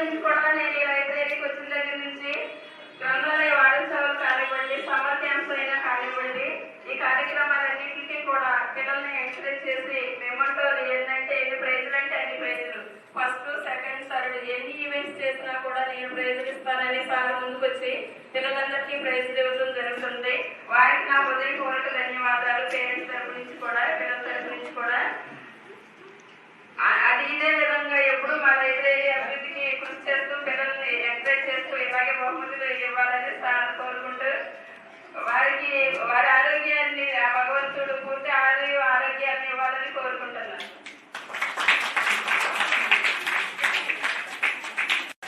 నుంచి కూడా నేను లైబ్రరీకి వచ్చిన దగ్గర నుంచి గ్రంథాలయ వారోత్సవాలు కానివ్వండి సమ్మర్ క్యాంప్స్ అయినా కానివ్వండి ఈ కార్యక్రమాలన్నింటికి కూడా పిల్లల్ని ఎంకరేజ్ చేసి మేమంటారు ఏంటంటే ఎన్ని ప్రైజులు అంటే అన్ని ప్రైజులు. ఫస్ట్ సెకండ్ థర్డ్ ఎన్ని ఈవెంట్స్ చేసినా కూడా నేను ప్రైజులు ఇస్తానని సార్ ముందుకు వచ్చి పిల్లలందరికీ బహుమతులు ఇవ్వాలని సార్ కోరుకుంటూ వారికి వారి ఆరోగ్యాన్ని ఆ భగవంతుడు పూర్తి ఆరోగ్య ఆరోగ్యాన్ని ఇవ్వాలని కోరుకుంటున్నాను.